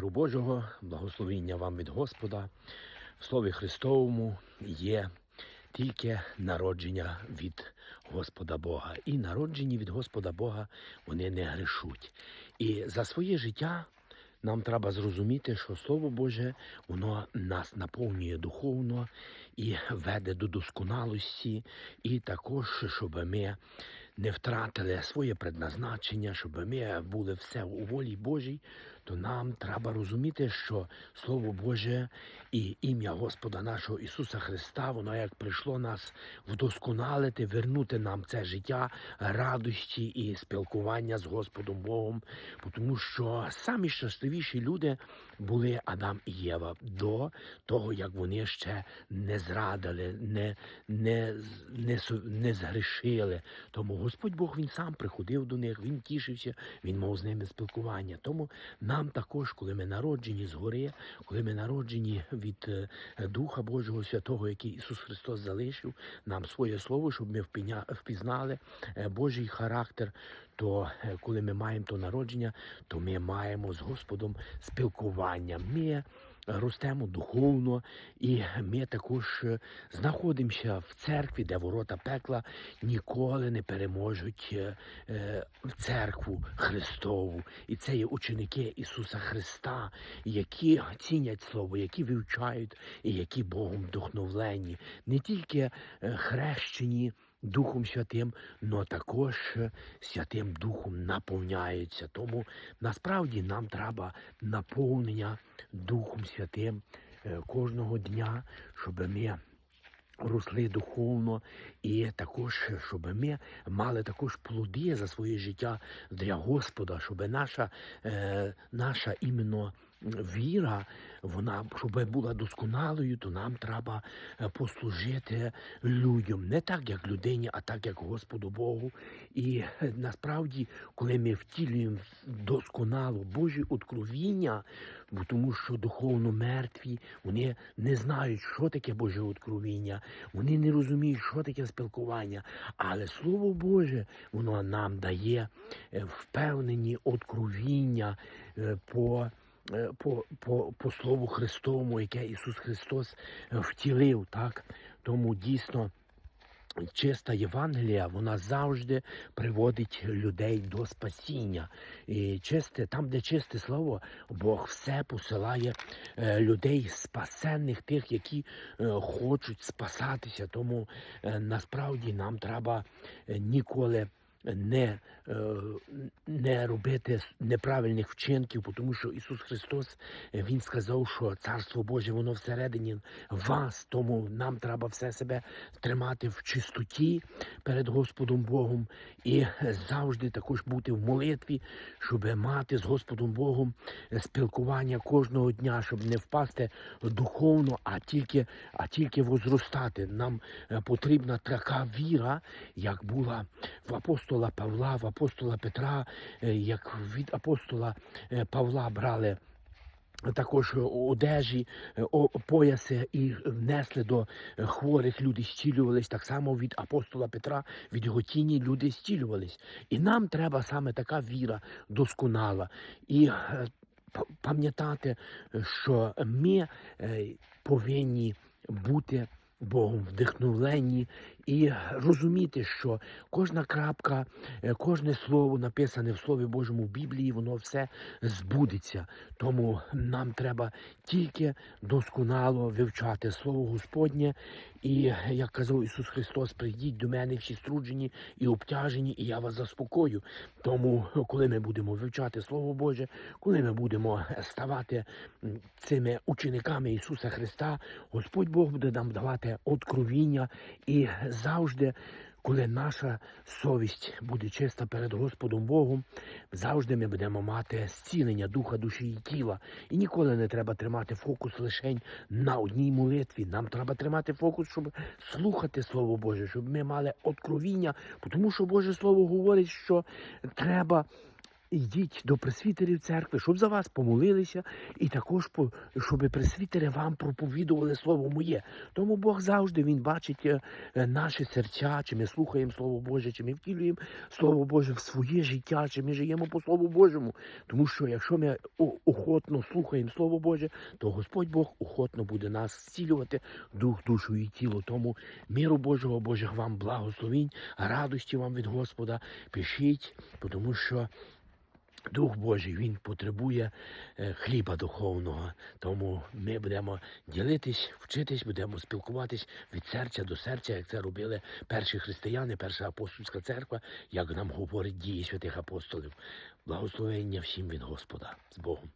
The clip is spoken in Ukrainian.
Миру Божого, благословіння вам від Господа. В Слові Христовому є тільки народження від Господа Бога. І народжені від Господа Бога вони не грішуть. І за своє життя нам треба зрозуміти, що Слово Боже воно нас наповнює духовно і веде до досконалості, і також, щоб ми не втратили своє предназначення, щоб ми були все у волі Божій, то нам треба розуміти, що Слово Боже і ім'я Господа нашого Ісуса Христа, воно як прийшло нас вдосконалити, вернути нам це життя радості і спілкування з Господом Богом, тому що самі щасливіші люди були Адам і Єва до того, як вони ще не зрадили, не, не, не, не згрішили. Тому Господь Бог він сам приходив до них, він тішився, він мав з ними спілкування. Тому нам також, коли ми народжені згори, коли ми народжені від е, Духа Божого Святого, який Ісус Христос залишив нам своє слово, щоб ми впізнали е, Божий характер. То е, коли ми маємо то народження, то ми маємо з Господом спілкування. Ми ростемо духовно, і ми також е, знаходимося в церкві, де ворота пекла ніколи не переможуть е, е, церкву Христову. І це є ученики Ісуса Христа, які цінять Слово, які вивчають і які Богом вдохновлені, не тільки хрещені. Духом Святим, але також е, Святим Духом наповняються. Тому насправді нам треба наповнення Духом Святим е, кожного дня, щоб ми росли духовно і також, щоб ми мали також плоди за своє життя для Господа, щоб наша, е, наша іменно віра, вона щоб була досконалою, то нам треба е, послужити людям, не так як людині, а так як Господу Богу. І е, насправді, коли ми втілюємо досконало Божі откровіння, бо тому що духовно мертві, вони не знають, що таке Боже откровіння, вони не розуміють, що таке спілкування. Але Слово Боже, воно нам дає е, впевнені откровіння по. Е, По, по, по Слову Христовому, яке Ісус Христос е, втілив, так? Тому дійсно чиста Євангелія, вона завжди приводить людей до спасіння. І чисте, там, де чисте слово, Бог все посилає е, людей спасенних, тих, які хочуть спасатися. Тому насправді нам треба ніколи. Не, е, не робити неправильних вчинків, тому що Ісус Христос е, Він сказав, що Царство Боже воно всередині вас, тому нам треба все себе тримати в чистоті перед Господом Богом і завжди також бути в молитві, щоб мати з Господом Богом спілкування кожного дня, щоб не впасти духовно, а тільки, а тільки возростати. Нам е, потрібна така віра, як була в апостола Павла, в апостола Петра, е, як від апостола е, Павла брали також одежі, е, пояси і внесли до е, хворих, люди зцілювались. Так само від апостола Петра, від його тіні люди зцілювались. І нам треба саме така віра досконала. І е, пам'ятати, що ми е, повинні бути. Богом вдихновлені і розуміти, що кожна крапка, е, кожне слово написане в Слові Божому в Біблії, воно все збудеться. Тому нам треба тільки досконало вивчати Слово Господнє. І як казав Ісус Христос, прийдіть до мене всі струджені і обтяжені, і я вас заспокою. Тому, коли ми будемо вивчати Слово Боже, коли ми будемо ставати цими учениками Ісуса Христа, Господь Бог буде нам давати откровіння і завжди. Коли наша совість буде чиста перед Господом Богом, завжди ми будемо мати зцілення духа, душі і тіла. І ніколи не треба тримати фокус лише на одній молитві. Нам треба тримати фокус, щоб слухати Слово Боже, щоб ми мали откровіння, тому що Боже Слово говорить, що треба йдіть до пресвітерів церкви, щоб за вас помолилися, і також щоб пресвітери вам проповідували слово моє. Тому Бог завжди він бачить е, е, наші серця, чи ми слухаємо Слово Боже, чи ми втілюємо Слово Боже в своє життя, чи ми живемо по Слову Божому. Тому що якщо ми охотно слухаємо Слово Боже, то Господь Бог охотно буде нас зцілювати дух, душу і тіло. Тому миру Божого, Божих вам благословінь, радості вам від Господа. Пишіть, тому що. Дух Божий він потребує е, хліба духовного, тому ми будемо ділитись, вчитись, будемо спілкуватись від серця до серця, як це робили перші християни, перша апостольська церква, як нам говорить дії святих апостолів. Благословення всім від Господа з Богом.